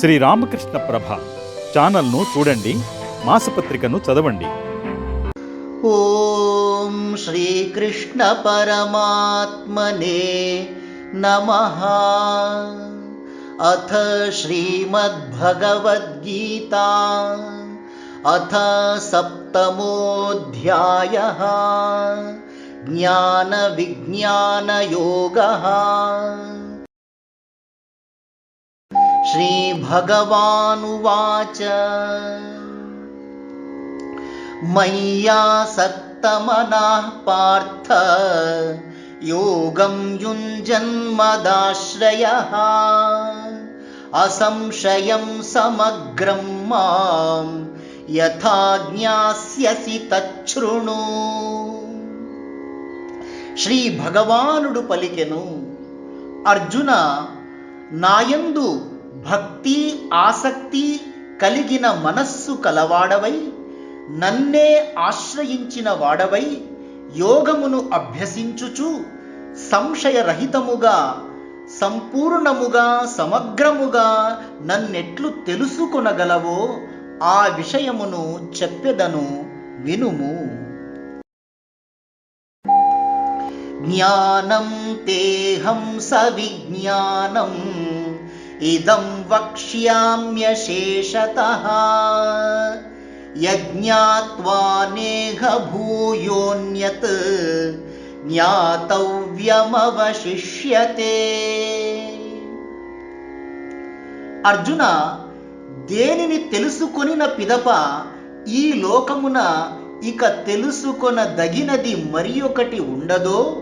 శ్రీ రామకృష్ణ ప్రభ ఛానల్ను చూడండి మాసపత్రికను చదవండి ॐ श्रीकृष्णपरमात्मने नमः अथ श्रीमद्भगवद्गीता अथ सप्तमोऽध्यायः ज्ञानविज्ञानयोगः श्रीभगवानुवाच मय्यासक्तमनः पार्थ योगं युञ्जन्मदाश्रयः असंशयं समग्रं मां यथा ज्ञास्यसि తచ్ఛృణు శ్రీ భగవానుడు పలికెను అర్జున నాయందు భక్తి ఆసక్తి కలిగిన మనస్సు కలవాడవై నన్నే ఆశ్రయించిన వాడవై యోగమును అభ్యసించుచు సంశయరహితముగా సంపూర్ణముగా సమగ్రముగా నన్నెట్లు తెలుసుకొనగలవో ఆ విషయమును చెప్పెదను వినుము. జ్ఞానం తేహం సవిజ్ఞానం ఇదం వక్ష్యామ్యశేషతః యజ్ఞాత్వా నేహ జ్ఞాతవ్యమవశిష్యతే అర్జున దేనిని తెలుసుకొనిన పిదప ఈ లోకమున ఇక తెలుసుకొనదగినది మరి ఒకటి ఉండదో?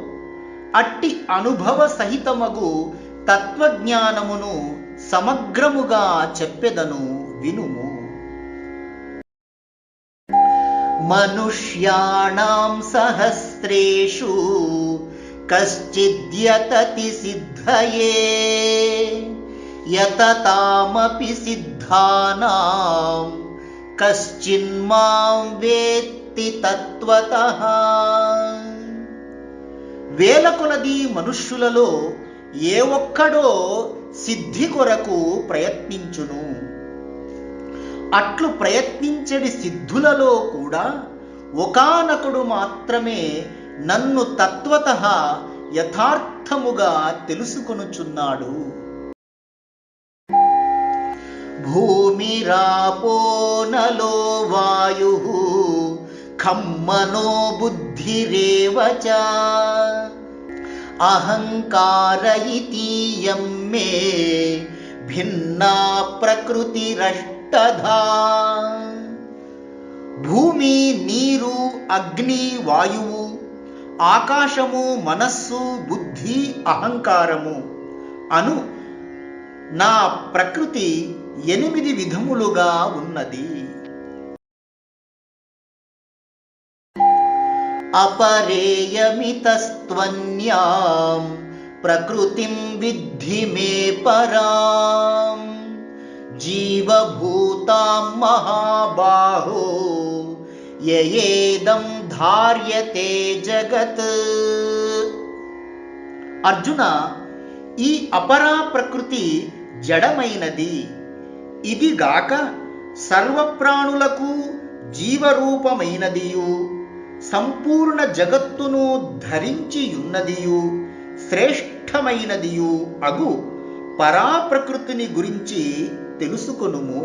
అట్టి అనుభవ సహితమగు తత్వజ్ఞానమును సమగ్రముగా చెప్పెదను వినుము. మనుష్యాణం సహస్రేషు కశ్చిద్యతతి సిద్ధయే యతతామపి సిద్ధానాం కశ్చిన్మాం వేత్తి తత్వత. వేల కొలది మనుష్యులలో ఏ ఒక్కడో సిద్ధి కొరకు ప్రయత్నించును. అట్లు ప్రయత్నించడి సిద్ధులలో కూడా ఒకానకుడు మాత్రమే నన్ను తత్వత యథార్థముగా తెలుసుకొనుచున్నాడు. భూమి రాపోనలో వాయు ఖమ్మనో బుద్ధిరేవచ చ మే భిన్నా ప్రకృతిరష్టధా భూమి నీరు అగ్ని వాయువు ఆకాశము మనస్సు బుద్ధి అహంకారము. అను నా ప్రకృతి ఎనిమిది విధములుగా ఉన్నది. అపరేయమితస్త్వన్యాం ప్రకృతిం విద్ధి మే పరాం. జీవభూతాం మహాబాహో యయేదం ధార్యతే జగత్. అర్జున ఈ అపరా ప్రకృతి జడమైనది. ఇదిగాక సర్వప్రాణులకు జీవరూపమైనదియు. సంపూర్ణ జగత్తును ధరించియున్నదియు శ్రేష్టమైనదియు అగు పరాప్రకృతిని గురించి తెలుసుకొనుము.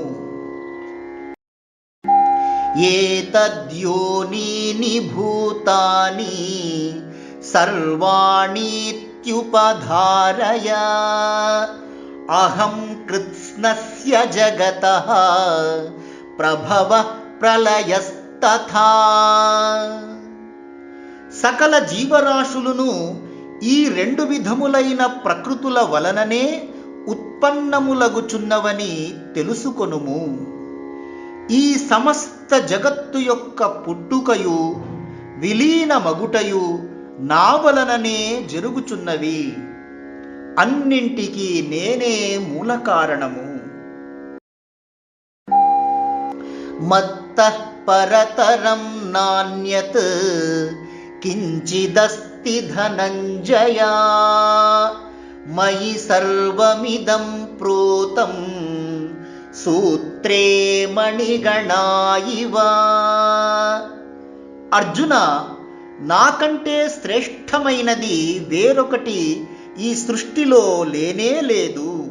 ఏతద్యోనీని భూతాని సర్వాణీత్యుపధారయ అహం కృత్స్నస్య జగత ప్రభవ తథా. సకల జీవరాశులను ఈ రెండు విధములైన ప్రకృతుల వలననే ఉత్పన్నములగుచున్నవని తెలుసుకొనుము. ఈ సమస్త జగత్తు యొక్క పుట్టుకయు విలీన మగుటయు నా వలననే జరుగుచున్నవి. అన్నింటికీ నేనే మూల కారణము మత్త పరతరం నాణ్యత్ కించిదస్తి ధనంజయ మయి సర్వమిదం ప్రోతం సూత్రే మణిగణాయివ. అర్జున నాకంటే శ్రేష్టమైనది వేరొకటి ఈ సృష్టిలో లేనే లేదు.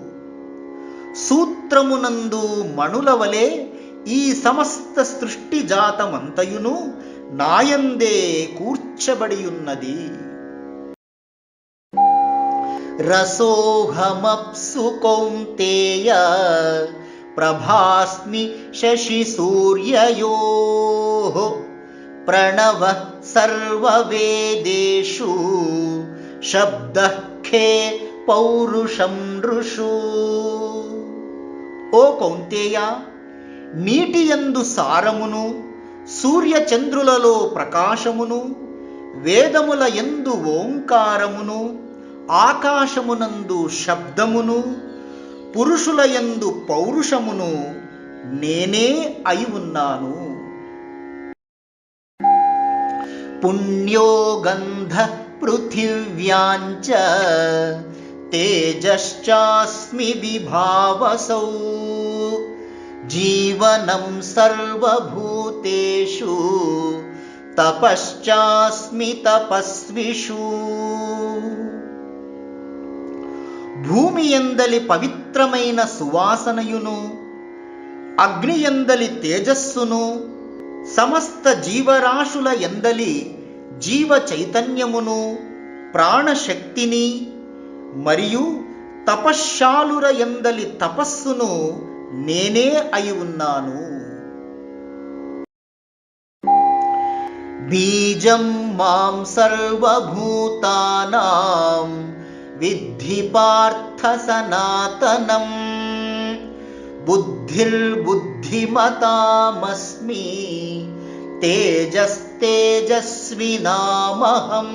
సూత్రమునందు మణుల వలె ఈ సమస్త సృష్టి జాతమంతయును నాయందే కూర్చబడియున్నది. రసోహమప్సు కౌంతేయ ప్రభాస్మి శశి సూర్యయో ప్రణవ సర్వవేదేషు శబ్ద ఖే పౌరుషం ఋషు. ఓ కౌంతేయ నీటి యందు సారమును సూర్యచంద్రులలో ప్రకాశమును వేదముల యందు ఓంకారమును ఆకాశమునందు శబ్దమును పురుషుల ఎందు పౌరుషమును నేనే అయి ఉన్నాను. పుణ్యో గంధ పృథివ్యాంచ తేజశ్చాస్మి విభావసౌ జీవనం సర్వభూతేషు తపశ్చాస్మి తపస్విషు భూమి ఎందలి పవిత్రమైన సువాసనయును అగ్ని ఎందలి తేజస్సును సమస్త జీవరాశుల ఎందలి జీవ చైతన్యమును ప్రాణశక్తిని మరియు తపశ్శాలుర ఎందలి తపస్సును నేనే అయి ఉన్నాను బీజం మాం సర్వభూతానాం విద్ధి పార్థ సనాతనం బుద్ధిర్బుద్ధిమతామస్మి తేజస్తేజస్వినామహం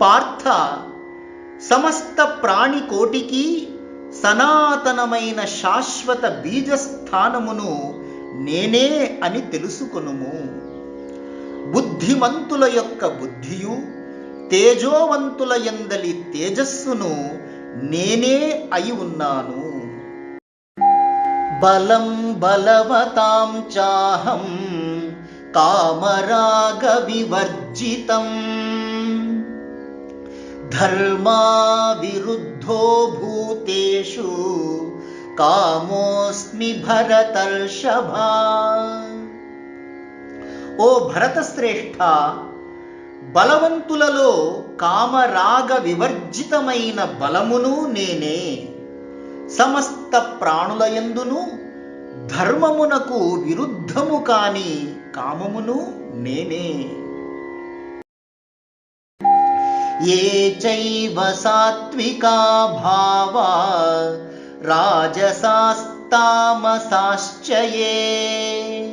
పార్థ సమస్త ప్రాణికోటికి సనాతనమైన శాశ్వత బీజస్థానమును నేనే అని తెలుసుకొనుము. బుద్ధిమంతుల యొక్క బుద్ధియు తేజోవంతుల ఎందలి తేజస్సును నేనే అయి ఉన్నాను. బలం బలవతాం చాహం కామరాగ వివర్జితం. ధర్మా విరుద్ధ భూతేషు కామోస్మి భరతర్షభా ఓ భరతశ్రేష్ఠ బలవంతులలో కామరాగ వివర్జితమైన బలమును నేనే సమస్త ప్రాణులయందును ధర్మమునకు విరుద్ధము కాని కామమును నేనే ఏ చైవ సాత్వికా భావా? రాజసాస్తామసాశ్చ ఏ?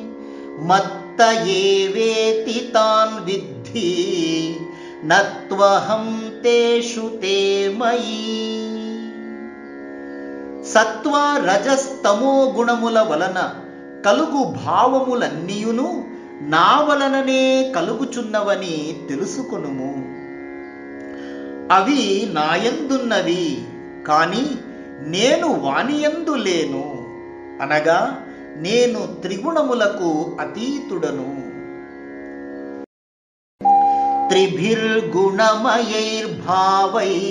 మత్త ఏవేతి తాన్ విద్ధి? నత్వహం తేషు తే మయి? సత్వ రజస్తమో గుణముల వలన కలుగు భావములన్నీయును నా వలననే కలుగుచున్నవని తెలుసుకొనుము. అవి నాయందున్నవి కాని నేను వానియందు లేను. అనగా నేను త్రిగుణములకు అతీతుడను. త్రిభిర్గుణమయైర్భావై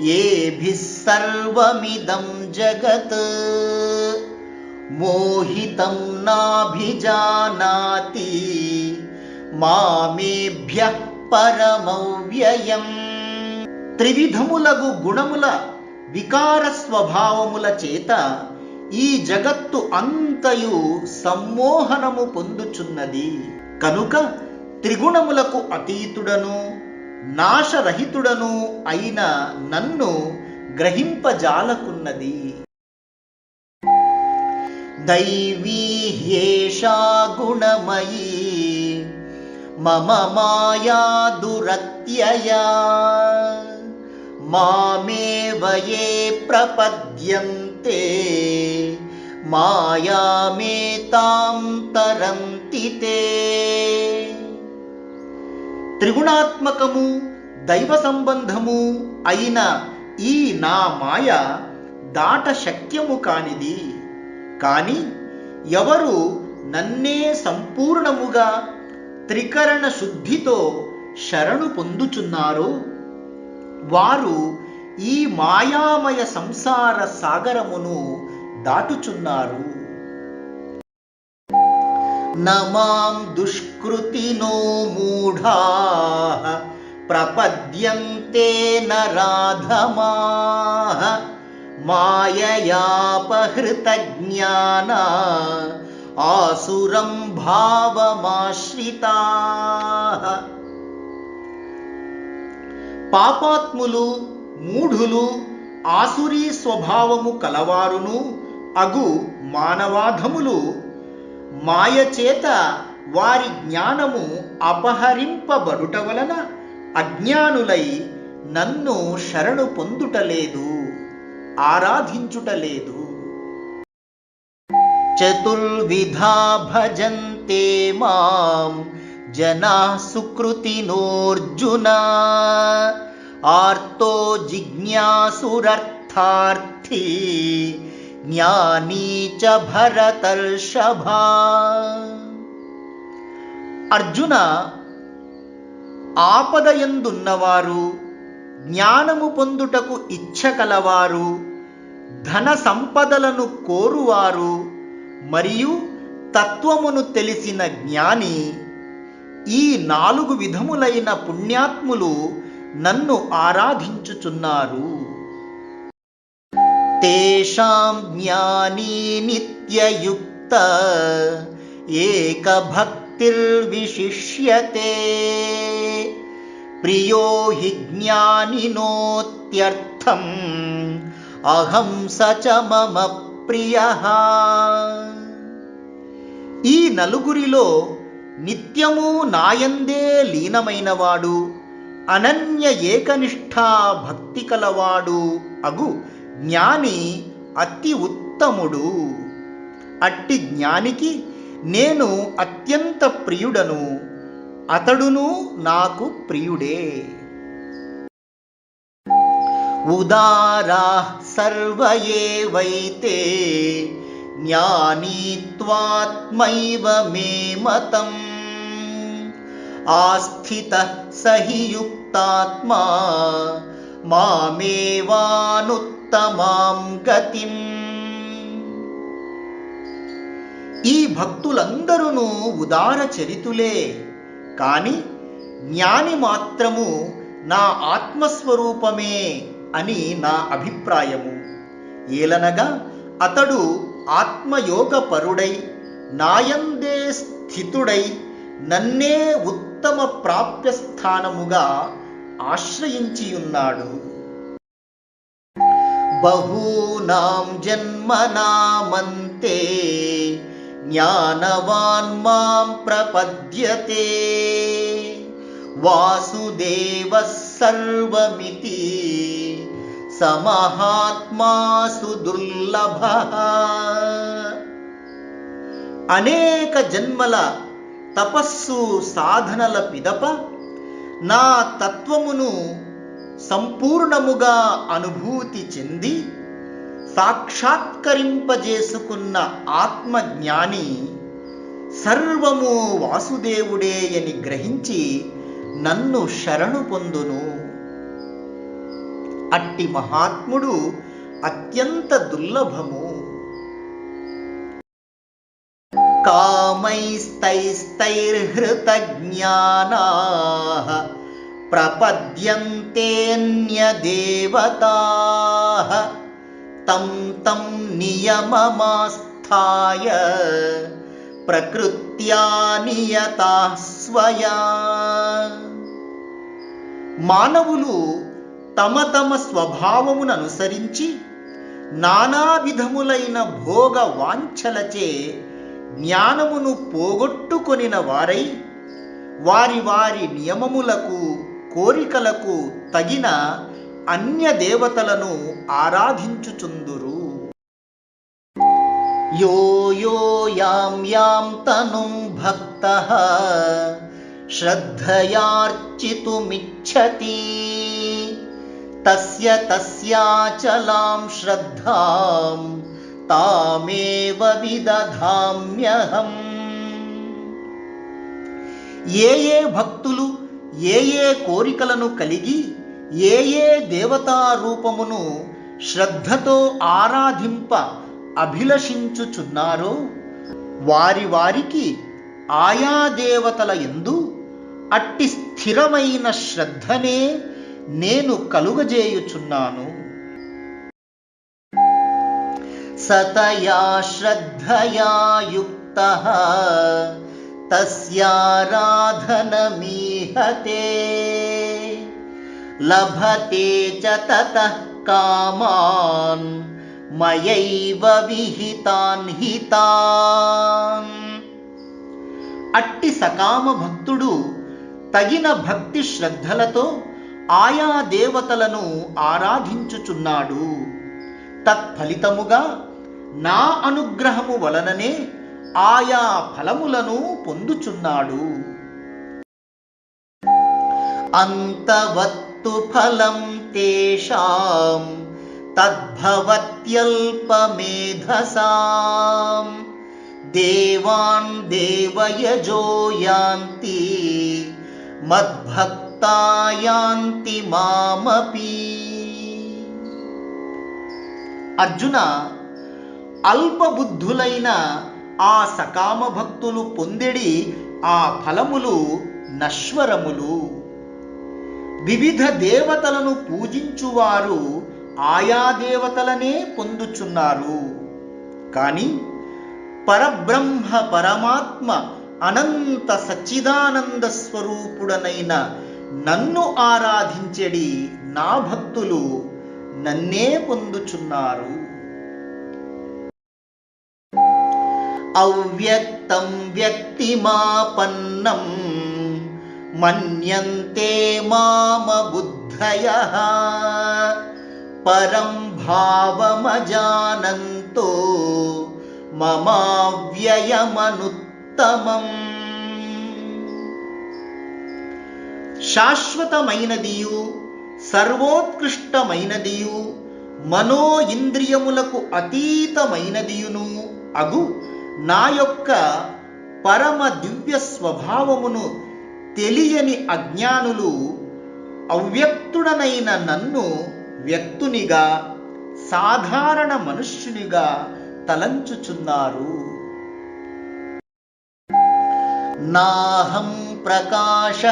ఏభిసర్వమిదం జగత్. మోహితం నాభిజానాతి మామేభ్య పరమవ్యయం. త్రివిధములగు గుణముల వికార స్వభావముల చేత ఈ జగత్తు అంతయు సమ్మోహనము పొందుచున్నది. కనుక త్రిగుణములకు అతీతుడను నాశరహితుడను అయిన నన్ను గ్రహింపజాలకున్నది. దైవీ గుణమయీ మమ మాయా దురత్యయా మామేవ ప్రపద్యంతే మాయామేతాం తరంతి త్రిగుణాత్మకము దైవ సంబంధము అయిన ఈ నా మాయ దాట శక్యము కానిది. కాని ఎవరు నన్నే సంపూర్ణముగా త్రికరణ శుద్ధితో శరణు పొందుచున్నారో. వారు ఈ మాయామయ సంసార సాగరమును దాటుచున్నారు. నమాం దుష్కృతినో మూఢా ప్రపద్యంతే నరాధమా మాయయాపహృత జ్ఞాన ఆసురం భావమాశ్రితా. పాపాత్ములు మూఢులు ఆసురీ స్వభావము కలవారును అగు మానవాధములు. మాయచేత వారి జ్ఞానము అపహరింపబడుట వలన అజ్ఞానులై నన్ను శరణు పొందుటలేదు ఆరాధించుటలేదు. చతుర్విధా ते मां जनाः सुकृतिनोऽर्जुन ఆర్తో जिज्ञासुरर्थार्थी జ్ఞానీ చ భరతర్షభా. అర్జున ఆపద ఎందున్నవారు? జ్ఞానము పొందుటకు ఇచ్ఛ కలవారు? ధన సంపదలను కోరువారు? మరియు తత్వమును తెలిసిన జ్ఞాని ఈ నాలుగు విధములైన పుణ్యాత్ములు నన్ను ఆరాధించుచున్నారు. తేషాం జ్ఞానీ నిత్యయుక్త ఏకభక్తిర్విశిష్యతే. ప్రియో హి జ్ఞానినోత్యర్థం అహం స చ మమ ప్రియ. ఈ నలుగురిలో నిత్యము నాయందే లీనమైనవాడు అనన్య ఏకనిష్ఠా భక్తి కలవాడు అగు జ్ఞాని అతి ఉత్తముడు. అట్టి జ్ఞానికి నేను అత్యంత ప్రియుడను అతడును నాకు ప్రియుడే. ఉదారా సర్వ జ్ఞానీత్వాత్మైవ మే మతం ఆస్థిత సహి యుక్తాత్మా మామేవానుత్తమాం గతిం ఈ భక్తులందరూ ఉదార చరితులే కాని జ్ఞాని మాత్రము నా ఆత్మస్వరూపమే అని నా అభిప్రాయము. ఏలనగా అతడు ఆత్మయోగ పరుడై నాయందే స్థితుడై నన్నే ఉత్తమ ప్రాప్య స్థానముగా ఆశ్రయించియున్నాడు. బహూనాం జన్మనామంతే జ్ఞానవాన్ మాం ప్రపద్యతే. వాసుదేవ సర్వమితి. సమహాత్మాసు దుర్లభ. అనేక జన్మల తపస్సు సాధనల పిదప నా తత్వమును సంపూర్ణముగా అనుభూతి చెంది సాక్షాత్కరింపజేసుకున్న ఆత్మజ్ఞాని సర్వము వాసుదేవుడే అని గ్రహించి నన్ను శరణు పొందును. అట్టి మహాత్ముడు అత్యంత దుర్లభము. కామైస్తైస్తైర్హృత జ్ఞానా ప్రపద్యంతేన్యదేవతా తం తం నియమమాస్థాయ ప్రకృత్యా నియతా స్వయా. మానవులు తమ తమ స్వభావమును అనుసరించి నానా విధములైన భోగ వాంఛలచే జ్ఞానమును పోగొట్టుకొనిన వారై వారి వారి నియమములకు కోరికలకు తగిన అన్య దేవతలను ఆరాధించుచుందురు. యో యో యాం యాం తనుం భక్త శ్రద్ధయార్చితుమిచ్చతి. తస్య తస్యాచలాం శ్రద్ధాం తామేవ విదధామ్యహం ఏ ఏ భక్తులు ఏ ఏ కోరికలను కలిగి ఏ ఏ దేవతా రూపమును శ్రద్ధతో ఆరాధింప అభిలషించుచున్నారో వారి వారికి ఆయా దేవతల ఎందు అట్టి స్థిరమైన శ్రద్ధనే నేను కలుగజేయుచున్నాను. సతయా శ్రద్ధయా యుక్త తస్యారాధనమీహతే లభతే చ తతః కామాన్ మయైవ విహితాన్ హితాన్. అట్టి సకామ భక్తుడు తగిన భక్తి శ్రద్ధలతో ఆయా దేవతలను ఆరాధించుచున్నాడు. తత్ఫలితముగా నా అనుగ్రహము వలననే ఆయా ఫలములను పొందుచున్నాడు. అంతవత్తు ఫలం తేషాం తద్భవత్యల్పమేధసాం. దేవాన్ దేవయజో యాంతి మద్భక్తా యాంతి మామపి. అర్జున అల్పబుద్ధులైన ఆ సకామ భక్తులు పొందెడి ఆ ఫలములు నశ్వరములు. వివిధ దేవతలను పూజించువారు ఆయా దేవతలనే పొందుచున్నారు. కానీ పరబ్రహ్మ పరమాత్మ అనంత సచ్చిదానంద స్వరూపుడనైన నన్ను ఆరాధించెడి నా భక్తులు నన్నే పొందుచున్నారు. అవ్యక్తం వ్యక్తిమాపన్నం మన్యంతే మామ బుద్ధయ పరం భావమజానంతో మమావ్యయమనుత్తమం. శాశ్వతమైనదియు సర్వోత్కృష్టమైనదియు మనో ఇంద్రియములకు అతీతమైనదియును అగు నా యొక్క పరమ దివ్య స్వభావమును తెలియని అజ్ఞానులు అవ్యక్తుడనైన నన్ను వ్యక్తునిగా సాధారణ మనుష్యునిగా తలంచుచున్నారు. నాహం ప్రకాశ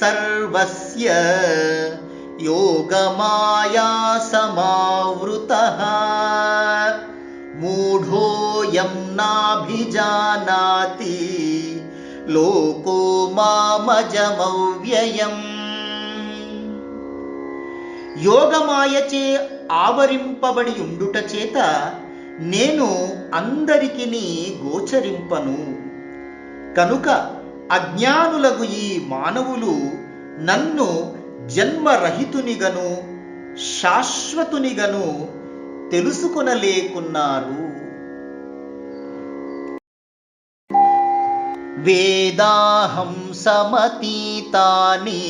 సర్వస్య యోగమాయా సమావృత మూఢోయం నాభిజానాతి లోకో మామజమవ్యయం యోగమాయచే ఆవరింపబడి ఉండుట చేత నేను అందరికిని గోచరింపను కనుక అజ్ఞానులగు ఈ మానవులు నన్ను జన్మరహితునిగను శాశ్వతునిగను తెలుసుకొనలేకున్నారు. వేదాహం సమతీతాని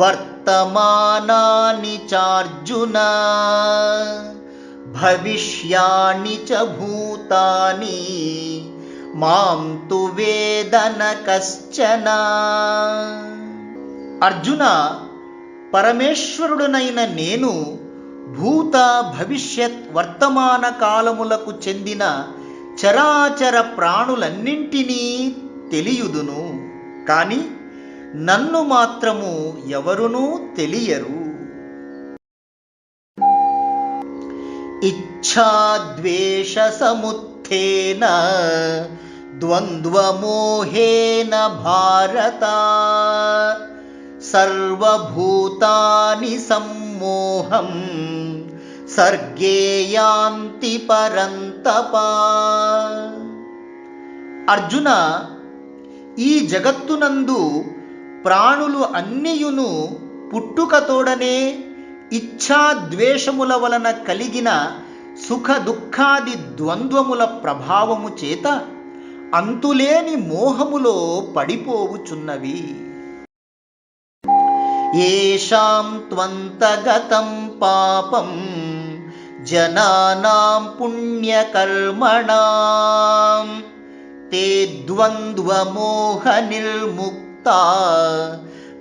వర్తమానాని చార్జున భవిష్యాణి చ భూతాని మాం తు వేదన కశ్చన. అర్జున పరమేశ్వరుడనైన నేను భూత భవిష్యత్ వర్తమాన కాలములకు చెందిన చరాచర ప్రాణులన్నింటినీ తెలియుదును. కానీ నన్ను మాత్రము ఎవరునూ తెలియరు. ఇచ్ఛాద్వేష సముత్థేన ద్వంద్వమోహేన భారత. సర్వభూతాని సమ్మోహం సర్గే పరంతప. అర్జున ఈ జగత్తునందు ప్రాణులు అన్నియును పుట్టుకతోడనే ఇచ్ఛాద్వేషముల వలన కలిగిన సుఖ దుఃఖాది ద్వంద్వముల ప్రభావము చేత అంతులేని మోహములో పడిపోవుచున్నవి. ఏషాం త్వంతగతం పాపం జనానాం పుణ్యకర్మణాం. తే ద్వంద్వమోహ నిర్ముక్త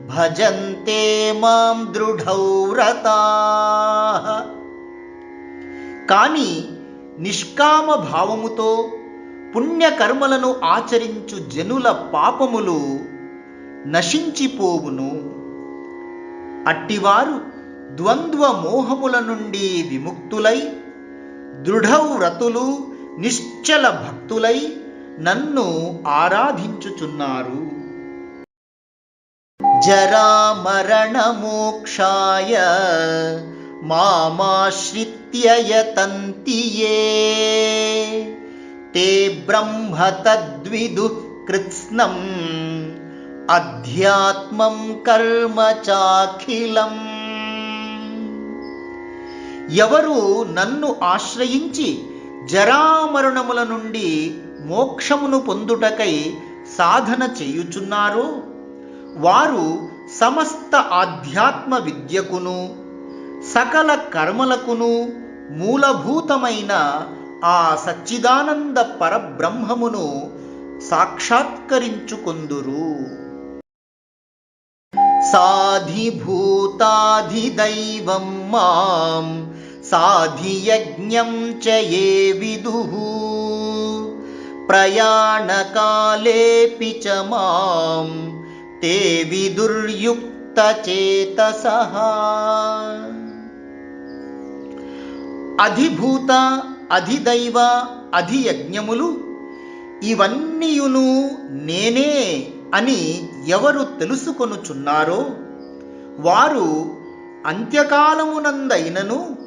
భజంతే మాం దృఢవ్రతా కానీ నిష్కామ భావముతో పుణ్యకర్మలను ఆచరించు జనుల పాపములు నశించిపోవును. అట్టివారు ద్వంద్వ మోహముల నుండి విముక్తులై దృఢవ్రతులు నిశ్చల భక్తులై నన్ను ఆరాధించుచున్నారు. జరామరణమోక్షాయ మామాశ్రిత్య యతంతి ते ब्रह्म तद्विदु कृत्स्नम् అధ్యాత్మం కర్మ చాఖిలం ఎవరు నన్ను ఆశ్రయించి జరామరణముల నుండి మోక్షమును పొందుటకై సాధన చేయుచున్నారో వారు సమస్త ఆధ్యాత్మ విద్యకును సకల కర్మలకును మూలభూతమైన ఆ సచ్చిదానంద పరబ్రహ్మమును సాక్షాత్కరించుకొందురు. సాధిభూతాధిదైవం మాం సాధియజ్ఞం చ ఏ విదు ప్రయాణకాలేపి చ మాం తే విదుర్యుక్తచేతసః. అధిభూత అధిదైవ అధియజ్ఞములు ఇవన్నీయును నేనే అని ఎవరు తెలుసుకొనుచున్నారో వారు అంత్యకాలమునందైనను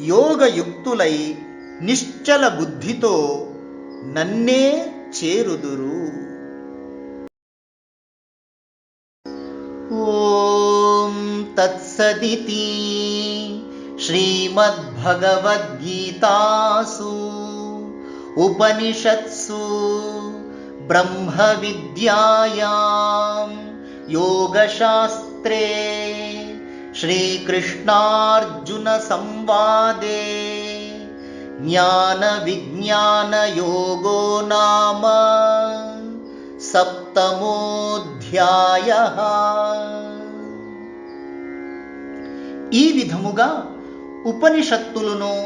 యోగయుక్తులై నిశ్చల బుద్ధితో నన్నే చేరుదురు. ఓం తత్సదితి. श्रीमद्भगवद्गीतासु उपनिषत्सु ब्रह्मविद्यायां योगशास्त्रे श्रीकृष्णार्जुनसंवादे ज्ञानविज्ञानयोगो नाम సప్తమోధ్యాయ ఈ విధముగా ఉపనిషత్తులను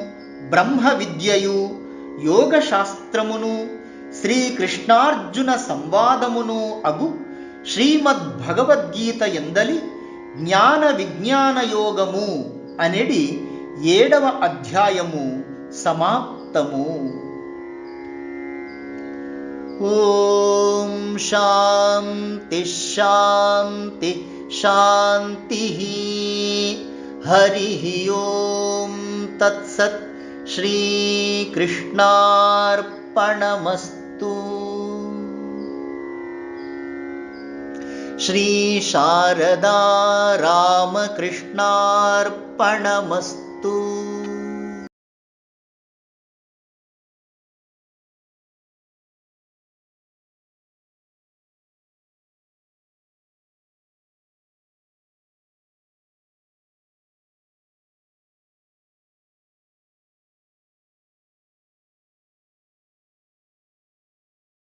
బ్రహ్మ విద్యయు యోగ శాస్త్రమును శ్రీకృష్ణార్జున సంవాదమును అగు శ్రీమద్ భగవద్గీత ఎందలి జ్ఞాన విజ్ఞాన యోగము అనేది ఏడవ అధ్యాయము సమాప్తము. ఓం శాంతి శాంతి శాంతి. हरिः ॐ तत्सत् श्रीकृष्णार्पणमस्तु। श्रीशारदा रामकृष्णार्पणमस्तु।